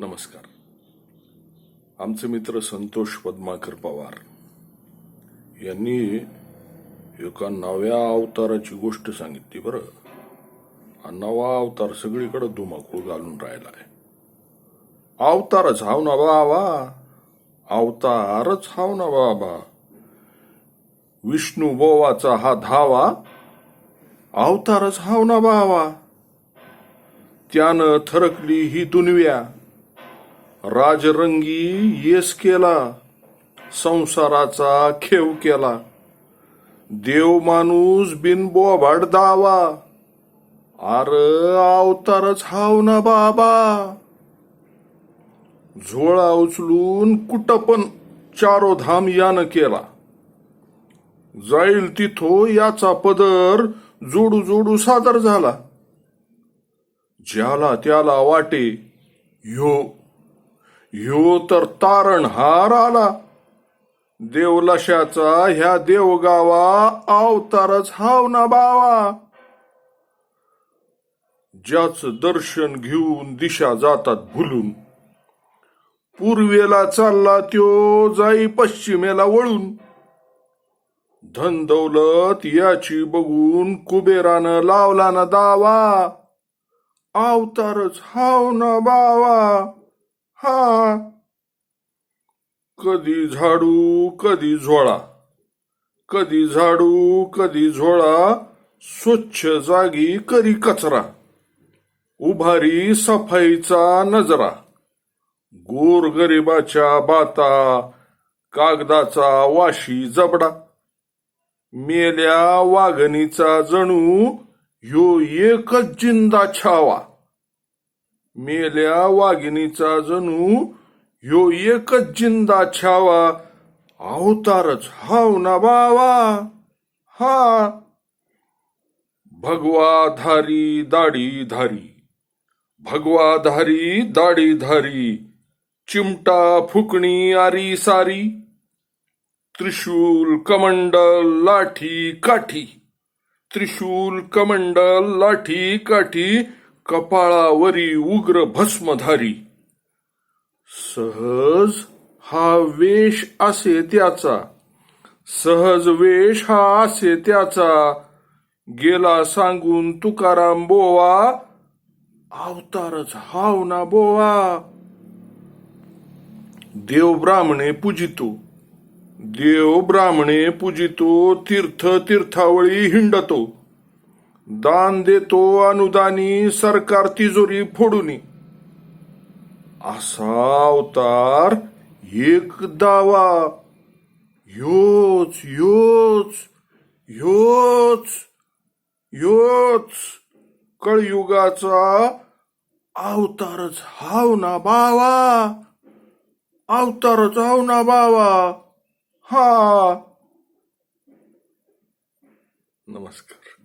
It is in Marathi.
नमस्कार. आमचे मित्र संतोष पद्माकर पवार यांनी एका नव्या अवताराची गोष्ट सांगितली बरं. हा नवा अवतार सगळीकडे धुमाकूळ घालून राहिला आहे. अवतारच हाव ना बाबा. अवतारच हाव ना बाबा. विष्णू बोवाचा हा धावा अवतारच हाव ना बाबा. त्यानं थरकली ही दुनव्या. राजरंगी येस केला संसाराचा खेव केला. देव माणूस बिनबोभाड दावा आर अवतारच हाव ना बाबा. झोळा उचलून कुठं पण चारो धाम यानं केला. जाईल तिथो याचा पदर जोडू जोडू सादर झाला. ज्याला त्याला वाटे ह्यो ह्यो तर तारणहार आला देवलशाचा ह्या देवगावा अवतारच हाव ना बावा. ज्याचं दर्शन घेऊन दिशा जातात भुलून. पूर्वेला चालला त्यो जाई पश्चिमेला वळून. धन दौलत याची बघून कुबेरानं लावला ना दावा. अवतारच हाव ना बावा. हा. कधी झाडू कधी झोळा. कधी झाडू कधी झोळा. स्वच्छ जागी करी कचरा. उभारी सफाईचा नजरा. गोर गरिबाच्या बाता कागदाचा वाशी जबडा. मेल्या वाघणीचा जणू ह्यो एकच जिंदा छावा. मेल्या वाघिणीचा जणू ह्यो एकच जिंदा छावा. अवतारच हाव ना बावा. हा. भगवा धारी दाढी धारी. भगवा धारी दाढी धारी. चिमटा फुकणी आरी सारी. त्रिशूल कमंडल लाठी काठी. त्रिशूल कमंडल लाठी काठी. कपाळावरी उग्र भस्मधारी. सहज हा वेश असे त्याचा. सहज वेश हा असे त्याचा. गेला सांगून तुकाराम बोवा अवतारच हाव ना बोवा. देव ब्राह्मणे पूजितो. देव ब्राह्मणे पूजितो तीर्थ तीर्थावळी हिंडतो. दान देतो अनुदानी सरकार तिजोरी फोडूनी. असा अवतार एक दावा योच योच योच योच. कळयुगाचा अवतारच हाव ना बावा. अवतारच हाव ना बावा. हा. नमस्कार.